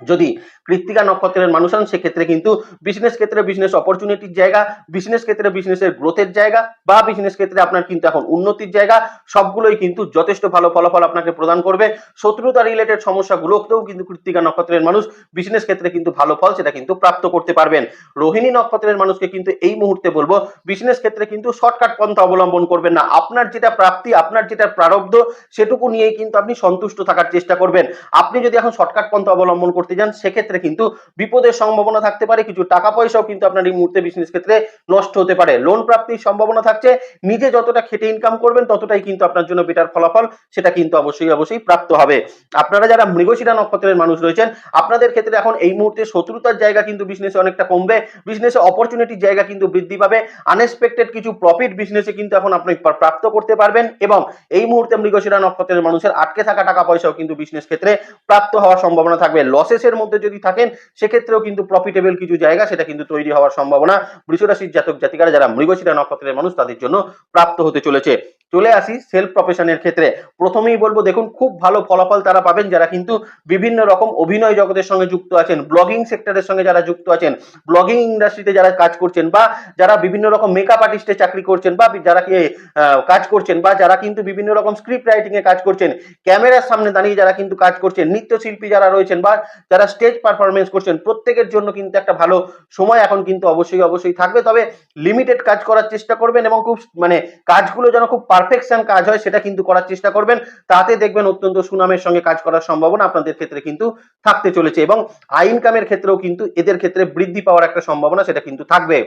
যদি কৃত্তিকা নক্ষত্রের মানুষ হন, সেক্ষেত্রে কিন্তু বিজনেস ক্ষেত্রে বিজনেস অপরচুনিটির জায়গা বিজনেস ক্ষেত্রে বিজনেসের গ্রোথের জায়গা, বা বিজনেস ক্ষেত্রে আপনার কিন্তু এখন উন্নতির জায়গা, সবগুলোই কিন্তু যথেষ্ট ভালো ফলাফল আপনাকে প্রদান করবে। শত্রুতা রিলেটেড সমস্যাগুলোকেও কিন্তু কৃত্তিকা নক্ষত্রের মানুষ বিজনেস ক্ষেত্রে কিন্তু ভালো ফল সেটা কিন্তু প্রাপ্ত করতে পারবেন। রোহিণী নক্ষত্রের মানুষকে কিন্তু এই মুহূর্তে বলব বিজনেস ক্ষেত্রে কিন্তু শর্টকাট পন্থা অবলম্বন করবেন না। আপনার যেটা প্রাপ্তি, আপনার যেটা প্রারব্ধ, সেটুকু নিয়েই কিন্তু আপনি সন্তুষ্ট থাকার চেষ্টা করবেন। আপনি যদি এখন শর্টকাট পন্থা অবলম্বন করতে যান, সেক্ষেত্রে কিন্তু বিপদের সম্ভাবনা থাকতে পারে। কিছু টাকা পয়সাও কিন্তু আপনার এই মুহূর্তে বিজনেস ক্ষেত্রে নষ্ট হতে পারে। লোন প্রাপ্তির সম্ভাবনা থাকছে। নিজে যতটা খেটে ইনকাম করবেন, ততটাই কিন্তু আপনার জন্য বেটার ফলাফল, সেটা কিন্তু অবশ্যই অবশ্যই প্রাপ্ত হবে। আপনারা যারা মৃগশিরা নক্ষত্রের মানুষ রয়েছেন, আপনাদের ক্ষেত্রে এখন এই মুহূর্তে শত্রুতার জায়গা কিন্তু বিজনেসে অনেকটা কমবে। বিজনেসে অপরচুনিটির জায়গা কিন্তু বৃদ্ধি পাবে। আনএক্সপেক্টেড কিছু প্রফিট বিজনেসে কিন্তু এখন আপনি প্রাপ্ত করতে পারবেন এবং এই মুহূর্তে মৃগশিরা নক্ষত্রের মানুষের আটকে থাকা টাকা পয়সাও কিন্তু বিজনেস ক্ষেত্রে প্রাপ্ত হওয়ার সম্ভাবনা থাকবে। লসের লসেসের মধ্যে যদি থাকেন, সেক্ষেত্রেও কিন্তু প্রফিটেবল কিছু জায়গা সেটা কিন্তু তৈরি হওয়ার সম্ভাবনা। বৃষরাশির জাতক জাতিকারা যারা মৃগশিরা নক্ষত্রের মানুষ, তাদের জন্য প্রাপ্ত হতে চলেছে। চলে আসি সেলফ প্রফেশনের ক্ষেত্রে। প্রথমেই বলব, দেখুন, খুব ভালো ফলাফল তারা পাবেন যারা কিন্তু বিভিন্ন রকম অভিনয় জগতের সঙ্গে যুক্ত আছেন ব্লগিং সেক্টরের সঙ্গে যারা যুক্ত আছেন ব্লগিং ইন্ডাস্ট্রিতে যারা কাজ করছেন বা যারা বিভিন্ন রকম মেকআপ আর্টিস্টে চাকরি করছেন বা যারা কাজ করছেন বা যারা কিন্তু বিভিন্ন রকম স্ক্রিপ্ট রাইটিং এ কাজ করছেন, ক্যামেরার সামনে দাঁড়িয়ে যারা কিন্তু কাজ করছেন, নৃত্যশিল্পী যারা রয়েছেন বা যারা স্টেজ পারফরমেন্স করছেন, প্রত্যেকের জন্য কিন্তু একটা ভালো সময় এখন কিন্তু অবশ্যই অবশ্যই থাকবে। তবে লিমিটেড কাজ করার চেষ্টা করবেন এবং খুব মানে কাজগুলো যেন খুব পারফেকশন কাজ হয়, সেটা কিন্তু করার চেষ্টা করবেন। তাতে দেখবেন অত্যন্ত সুনামের সঙ্গে কাজ করার সম্ভাবনা আপনাদের ক্ষেত্রে কিন্তু থাকতে চলেছে এবং আই ইনকামের ক্ষেত্রেও কিন্তু এদের ক্ষেত্রে বৃদ্ধি পাওয়ার একটা সম্ভাবনা সেটা কিন্তু থাকবে।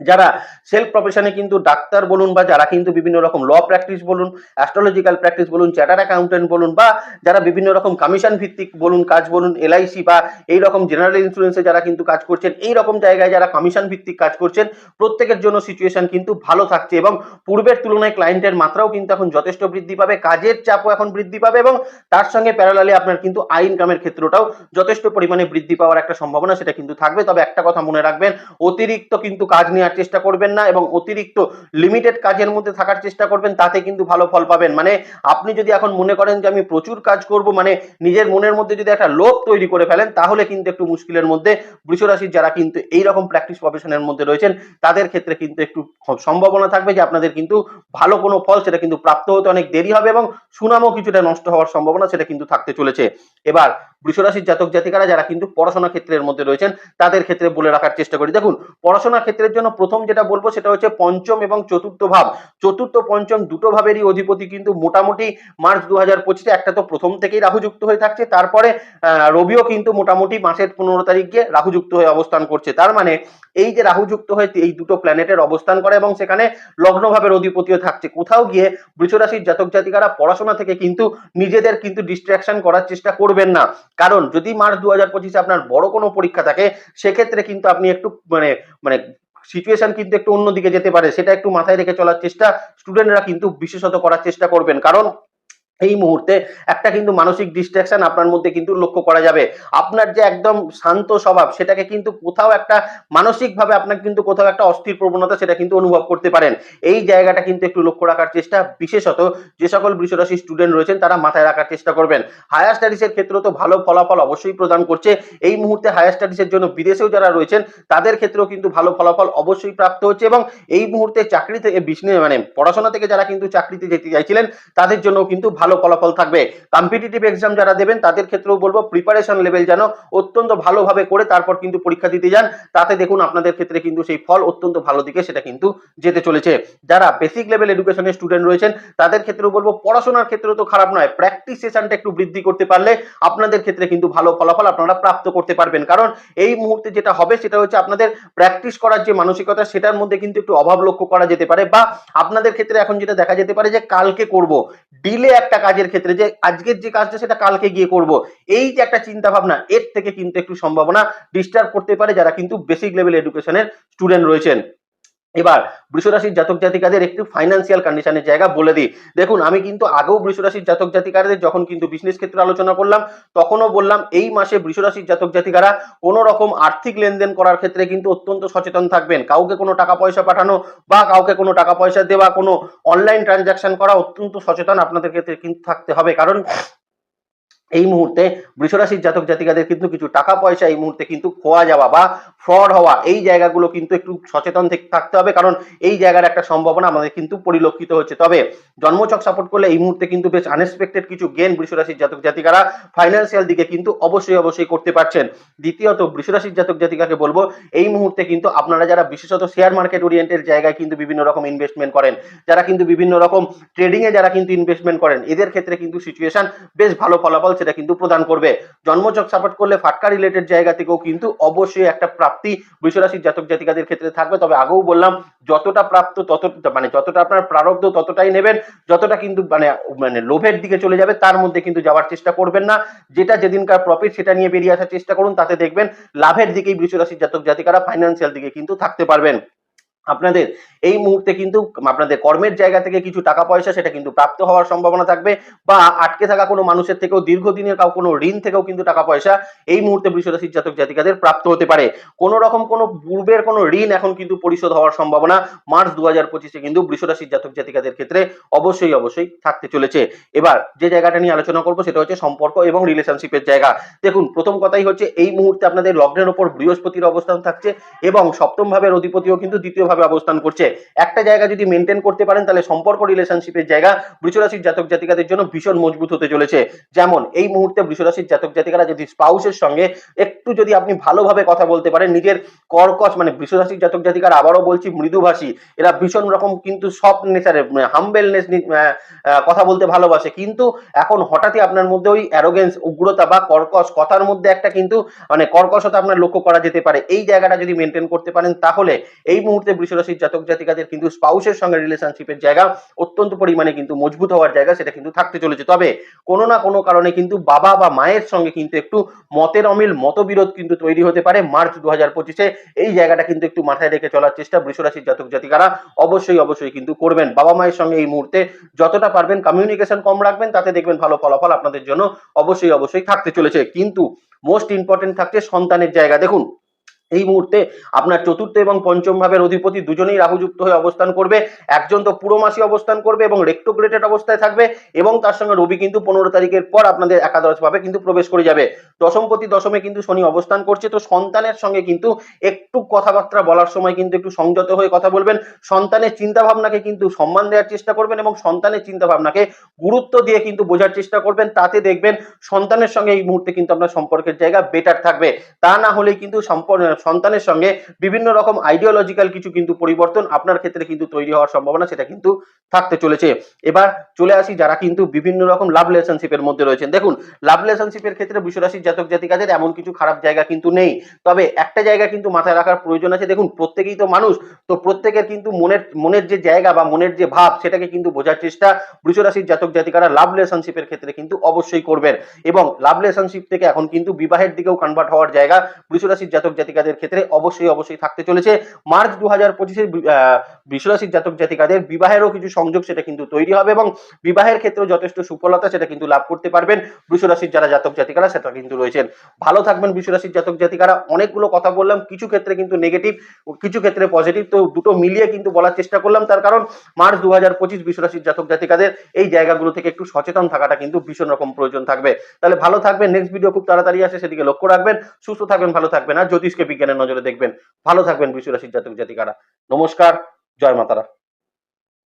যারা সেলফ প্রফেশনে কিন্তু ডাক্তার বলুন বা যারা কিন্তু বিভিন্ন রকম ল প্র্যাকটিস বলুন অ্যাস্ট্রোলজিক্যাল প্র্যাকটিস বলুন চ্যাটার অ্যাকাউন্টেন্ট বলুন বা যারা বিভিন্ন রকম কমিশন ভিত্তিক বলুন, কাজ বলুন এলআইসি বা এই রকম জেনারেল ইন্স্যুরেন্সে যারা কিন্তু কাজ করছেন, এই রকম জায়গায় যারা কমিশন ভিত্তিক কাজ করছেন, প্রত্যেকের জন্য সিচুয়েশন কিন্তু ভালো থাকছে এবং পূর্বের তুলনায় ক্লায়েন্টের মাত্রাও কিন্তু এখন যথেষ্ট বৃদ্ধি পাবে, কাজের চাপও এখন বৃদ্ধি পাবে এবং তার সঙ্গে প্যারালালি আপনার কিন্তু আই ইনকামের ক্ষেত্রটাও যথেষ্ট পরিমাণে বৃদ্ধি পাওয়ার একটা সম্ভাবনা সেটা কিন্তু থাকবে। তবে একটা কথা মনে রাখবেন, অতিরিক্ত কিন্তু কাজ নেওয়ার চেষ্টা করবেন না এবং অতিরিক্ত লিমিটেড কাজের মধ্যে থাকার চেষ্টা করবেন, তাতে কিন্তু ভালো ফল পাবেন। মানে আপনি যদি এখন মনে করেন যে আমি প্রচুর কাজ করব মানে নিজের মনের মধ্যে যদি একটা লোভ তৈরি করে ফেলেন, তাহলে কিন্তু একটু মুশকিলের মধ্যে বৃষরাশির যারা কিন্তু এই রকম প্র্যাকটিস প্রফেশনের মধ্যে রয়েছেন, তাদের ক্ষেত্রে কিন্তু একটু সম্ভাবনা থাকবে যে আপনাদের কিন্তু ভালো কোনো ফল সেটা কিন্তু প্রাপ্ত হতে অনেক দেরি হবে এবং সুনামও কিছুটা নষ্ট হওয়ার সম্ভাবনা সেটা কিন্তু থাকতে চলেছে। এবার বৃষরাশির জাতক জাতিকারা যারা কিন্তু পড়াশোনা ক্ষেত্রের মধ্যে রয়েছেন, তাদের ক্ষেত্রে বলে রাখার চেষ্টা করি। দেখুন, পড়াশোনা ক্ষেত্রের জন্য প্রথম যেটা বলব সেটা হচ্ছে পঞ্চম এবং চতুর্থ ভাব। চতুর্থ, পঞ্চম দুটো ভাবেরই অধিপতি কিন্তু মোটামুটি মার্চ দু হাজার পঁচিশে একটা তো প্রথম থেকেই রাহুযুক্ত হয়ে থাকছে। তারপরে রবিও কিন্তু মোটামুটি মাসের পনেরো তারিখ রাহুযুক্ত হয়ে অবস্থান করছে। তার মানে এই যে রাহুযুক্ত হয়ে এই দুটো প্ল্যানেটের অবস্থান করে এবং সেখানে লগ্নভাবের অধিপতিও থাকছে। কোথাও গিয়ে বৃষরাশির জাতক জাতিকারা পড়াশোনা থেকে কিন্তু নিজেদের কিন্তু ডিস্ট্রাকশন করার চেষ্টা করবেন না। কারণ যদি মার্চ দু হাজার পঁচিশে আপনার বড় কোনো পরীক্ষা থাকে, সেক্ষেত্রে কিন্তু আপনি একটু মানে মানে সিচুয়েশন কিন্তু একটু অন্যদিকে যেতে পারে। সেটা একটু মাথায় রেখে চলার চেষ্টা স্টুডেন্টরা কিন্তু বিশেষত করার চেষ্টা করবেন। কারণ এই মুহূর্তে একটা কিন্তু মানসিক ডিস্ট্রাকশন আপনার মধ্যে কিন্তু লক্ষ্য করা যাবে। আপনার যে একদম শান্ত স্বভাব, সেটাকে কিন্তু কোথাও একটা মানসিকভাবে আপনার কিন্তু কোথাও একটা অস্থির প্রবণতা সেটা কিন্তু অনুভব করতে পারেন। এই জায়গাটা কিন্তু একটু লক্ষ্য রাখার চেষ্টা। বিশেষত যে সকল বৃষরাশি স্টুডেন্ট রয়েছেন, তারা মাথায় রাখার চেষ্টা করবেন। হায়ার স্টাডিজের ক্ষেত্রেও তো ভালো ফলাফল অবশ্যই প্রদান করছে। এই মুহূর্তে হায়ার স্টাডিজের জন্য বিদেশেও যারা রয়েছেন, তাদের ক্ষেত্রেও কিন্তু ভালো ফলাফল অবশ্যই প্রাপ্ত হচ্ছে এবং এই মুহূর্তে চাকরি থেকে বিজনেস মানে পড়াশোনা থেকে যারা কিন্তু চাকরিতে যেতে চাইছিলেন, তাদের জন্য কিন্তু ফলাফল থাকবে। কম্পিটিটিভ এক্সাম যারা দেবেন, তাদের ক্ষেত্রেও বলব প্রিপারেশন লেভেল যেন অত্যন্ত ভালোভাবে করে তারপর কিন্তু পরীক্ষা দিতে যান। তাতে দেখুন, আপনাদের ক্ষেত্রে কিন্তু সেই ফল অত্যন্ত ভালো দিকে সেটা কিন্তু যেতে চলেছে। যারা বেসিক লেভেল এডুকেশনের স্টুডেন্ট রয়েছেন, তাদের ক্ষেত্রেও বলব, পড়াশোনার ক্ষেত্রেও তো খারাপ নয়। প্র্যাকটিস সেশনটা একটু বৃদ্ধি করতে পারলে আপনাদের ক্ষেত্রে কিন্তু ভালো ফলাফল আপনারা প্রাপ্ত করতে পারবেন। কারণ এই মুহূর্তে যেটা হবে, সেটা হচ্ছে আপনাদের প্র্যাকটিস করার যে মানসিকতা, সেটার মধ্যে কিন্তু একটু অভাব লক্ষ্য করা যেতে পারে বা আপনাদের ক্ষেত্রে এখন যেটা দেখা যেতে পারে যে, কালকে করব। ডিলে একটা কাজের ক্ষেত্রে যে আজকের যে কাজটা সেটা কালকে গিয়ে করব, এই যে একটা চিন্তা ভাবনা এর থেকে কিন্তু একটু সম্ভাবনা ডিস্টার্ব করতে পারে যারা কিন্তু বেসিক লেভেল এডুকেশনের স্টুডেন্ট রয়েছেন। এবার বৃষরাশির জাতক জাতিকাদের একটু ফাইন্যান্সিয়াল কন্ডিশনের জায়গা বলে দিই। দেখুন, আমি কিন্তু আগেও বৃষরাশির জাতক জাতিকাদের যখন কিন্তু বিজনেস ক্ষেত্রে আলোচনা করলাম, তখনও বললাম এই মাসে বৃষরাশির জাতক জাতিকারা কোনো রকম আর্থিক লেনদেন করার ক্ষেত্রে কিন্তু অত্যন্ত সচেতন থাকবেন। কাউকে কোনো টাকা পয়সা পাঠানো বা কাউকে কোনো টাকা পয়সা দেওয়া, কোনো অনলাইন ট্রানজাকশন করা অত্যন্ত সচেতন আপনাদের ক্ষেত্রে কিন্তু থাকতে হবে। কারণ এই মুহূর্তে বৃষরাশির জাতক জাতিকাদের কিন্তু কিছু টাকা পয়সা এই মুহূর্তে কিন্তু খোয়া যাওয়া বা ফ্রড হওয়া, এই জায়গাগুলো কিন্তু একটু সচেতন থাকতে হবে কারণ এই জায়গার একটা সম্ভাবনা আমাদের কিন্তু পরিলক্ষিত হচ্ছে। তবে জন্মচক সাপোর্ট করলে এই মুহূর্তে কিন্তু বেশ আনএক্সপেক্টেড কিছু গেন বৃষরাশির জাতক জাতিকারা ফাইন্যান্সিয়াল দিকে কিন্তু অবশ্যই অবশ্যই করতে পারছেন। দ্বিতীয়ত, বৃষরাশির জাতক জাতিকাকে বলব, এই মুহূর্তে কিন্তু আপনারা যারা বিশেষত শেয়ার মার্কেট ওরিয়েন্টেড জায়গায় কিন্তু বিভিন্ন রকম ইনভেস্টমেন্ট করেন, যারা কিন্তু বিভিন্ন রকম ট্রেডিং এ যারা কিন্তু ইনভেস্টমেন্ট করেন, এদের ক্ষেত্রে কিন্তু সিচুয়েশন বেশ ভালো ফলাফল সেটা কিন্তু প্রদান করবে। জন্মচক সাপোর্ট করলে ফাটকা রিলেটেড জায়গা থেকেও কিন্তু অবশ্যই একটা প্রাপ্তি বৃষরাশির জাতক জাতিকাদের ক্ষেত্রে থাকবে। তবে আগেও বললাম, যতটা প্রাপ্ত তত মানে যতটা আপনার প্রারব্ধ ততটাই নেবেন। যতটা কিন্তু মানে মানে লোভের দিকে চলে যাবে তার মধ্যে কিন্তু যাওয়ার চেষ্টা করবেন না। যেটা যেদিনকার প্রফিট সেটা নিয়ে বেরিয়ে আসার চেষ্টা করুন, তাতে দেখবেন লাভের দিকেই বৃষরাশির জাতক জাতিকারা ফাইন্যান্সিয়াল দিকে কিন্তু থাকতে পারবেন। আপনাদের এই মুহূর্তে কিন্তু আপনাদের কর্মের জায়গা থেকে কিছু টাকা পয়সা সেটা কিন্তু প্রাপ্ত হওয়ার সম্ভাবনা থাকবে বা আটকে থাকা কোনো মানুষের থেকেও দীর্ঘদিনের কাউ কোনো ঋণ থেকেও কিন্তু টাকা পয়সা এই মুহূর্তে বৃষরাশির জাতক জাতিকাদের প্রাপ্ত হতে পারে। কোনো রকম কোনো পূর্বের কোনো ঋণ এখন কিন্তু পরিশোধ হওয়ার সম্ভাবনা মার্চ দু হাজার পঁচিশে কিন্তু বৃষরাশির জাতক জাতিকাদের ক্ষেত্রে অবশ্যই অবশ্যই থাকতে চলেছে। এবার যে জায়গাটা নিয়ে আলোচনা করব সেটা হচ্ছে সম্পর্ক এবং রিলেশনশিপের জায়গা। দেখুন, প্রথম কথাই হচ্ছে এই মুহূর্তে আপনাদের লগ্নের ওপর বৃহস্পতির অবস্থান থাকছে এবং সপ্তম ভাবের অধিপতিও কিন্তু দ্বিতীয় ভাবে অবস্থান করছে। একটা জায়গা যদি মেনটেন করতে পারেন, তাহলে সম্পর্ক রিলেশনশিপের জায়গা বৃষরাশির জাতক জাতিকাদের জন্য ভীষণ মজবুত হতে চলেছে। যেমন, এই মুহূর্তে বৃষরাশির জাতক জাতিকারা যদি স্পাউসের সঙ্গে একটু যদি আপনি ভালোভাবে কথা বলতে পারেন, নিজের কর্কশ মানে বৃষরাশির জাতক জাতিকারা আবারও বলছি মৃদুভাষী, এরা ভীষণ রকম কিন্তু সফট নেচারে হাম্বেলনেস কথা বলতে ভালোবাসে। কিন্তু এখন হঠাৎই আপনার মধ্যে ওই অ্যারোগেন্স উগ্রতা বা কর্কশ কথার মধ্যে একটা কিন্তু মানে কর্কশতা আপনার লক্ষ্য করা যেতে পারে। এই জায়গাটা যদি মেনটেন করতে পারেন, তাহলে এই মুহূর্তে বৃষরাশির জাতক জাতিকাদের কিন্তু স্পাউসের সঙ্গে রিলেশনশিপের জায়গা অত্যন্ত পরিমাণে কিন্তু মজবুত হওয়ার জায়গা সেটা কিন্তু থাকতে চলেছে। তবে কোনো না কোনো কারণে কিন্তু বাবা বা মায়ের সঙ্গে কিন্তু একটু মতের অমিল, মতবিরোধ কিন্তু তৈরি হতে পারে মার্চ দু হাজার এই জায়গাটা কিন্তু একটু মাথায় রেখে চলার চেষ্টা বৃষরাশির জাতক জাতিকারা অবশ্যই অবশ্যই কিন্তু করবেন। বাবা মায়ের সঙ্গে এই মুহূর্তে যতটা পারবেন কমিউনিকেশন কম রাখবেন, তাতে দেখবেন ভালো ফলাফল আপনাদের জন্য অবশ্যই অবশ্যই থাকতে চলেছে। কিন্তু মোস্ট ইম্পর্টেন্ট থাকছে সন্তানের জায়গা। দেখুন এই মুহূর্তে আপনার চতুর্থ এবং পঞ্চম ভাবের অধিপতি দুজনেই রাহুযুক্ত হয়ে অবস্থান করবে। একজন তো পুরো মাসে অবস্থান করবে এবং রেক্টোগ্রেটেড অবস্থায় থাকবে এবং তার সঙ্গে রবি কিন্তু পনেরো তারিখের পর আপনাদের একাদশ ভাবে কিন্তু প্রবেশ করে যাবে। দশমপতি দশমে কিন্তু শনি অবস্থান করছে। তো সন্তানের সঙ্গে কিন্তু একটু কথাবার্তা বলার সময় কিন্তু একটু সংযত হয়ে কথা বলবেন। সন্তানের চিন্তা ভাবনাকে কিন্তু সম্মান দেওয়ার চেষ্টা করবেন এবং সন্তানের চিন্তা ভাবনাকে গুরুত্ব দিয়ে কিন্তু বোঝার চেষ্টা করবেন। তাতে দেখবেন সন্তানের সঙ্গে এই মুহূর্তে কিন্তু আপনার সম্পর্কের জায়গা বেটার থাকবে। তা না হলে কিন্তু সম্পর্ক সন্তানের সঙ্গে বিভিন্ন রকম আইডিওলজিক্যাল কিছু কিন্তু পরিবর্তন আপনার ক্ষেত্রে কিন্তু তৈরি হওয়ার সম্ভাবনা সেটা কিন্তু থাকতে চলেছে। এবার চলে আসি যারা কিন্তু বিভিন্ন রকম লাভ রিলেশনশিপের মধ্যে রয়েছেন। দেখুন লাভ রিলেশনশিপের ক্ষেত্রে বিশ্বরাশির জাতক জাতিকাদের এমন কিছু খারাপ জায়গা কিন্তু নেই। তবে একটা জায়গা কিন্তু মাথায় রাখার প্রয়োজন আছে। দেখুন, প্রত্যেকেই তো মানুষ, তো প্রত্যেকের কিন্তু মনের মনের যে জায়গা বা মনের যে ভাব সেটাকে কিন্তু বোঝার চেষ্টা বৃষরাশির জাতক জাতিকারা লাভ রিলেশনশিপের ক্ষেত্রে কিন্তু অবশ্যই করবেন। এবং লাভ রিলেশনশিপ থেকে এখন কিন্তু বিবাহের দিকেও কনভার্ট হওয়ার জায়গা বৃষরাশির জাতক জাতিকাদের ক্ষেত্রে অবশ্যই অবশ্যই থাকতে চলেছে। মার্চ দু হাজার পঁচিশের বৃষরাশির জাতক জাতিকাদের বিবাহেরও কিছু সংযোগ সেটা কিন্তু তৈরি হবে এবং বিবাহের ক্ষেত্রেও যথেষ্ট সুফলতা সেটা কিন্তু লাভ করতে পারবেন বৃষরাশির যারা জাতক জাতিকারা, সেটা কিন্তু রয়েছেন। ভালো থাকবেন বৃষরাশির জাতক জাতিকারা। অনেকগুলো কথা বললাম, কিছু ক্ষেত্রে কিন্তু নেগেটিভ কিছু ক্ষেত্রে পজিটিভ তো দুটো মিলিয়ে কিন্তু বলার চেষ্টা করলাম। তার কারণ মার্চ দু হাজার পঁচিশ বৃষরাশির জাতক জাতিকাদের এই জায়গাগুলো থেকে একটু সচেতন থাকাটা কিন্তু ভীষণ রকম প্রয়োজন থাকবে। তাহলে ভালো থাকবেন নেক্সট ভিডিও খুব তাড়াতাড়ি আসে, সেদিকে লক্ষ্য রাখবেন। সুস্থ থাকবেন, ভালো থাকবেন। আর জ্যোতিষকে বিজ্ঞানের নজরে দেখবেন। ভালো থাকবেন বিশ্ব রাশির জাতক জাতিকারা। নমস্কার জয় মাতারা।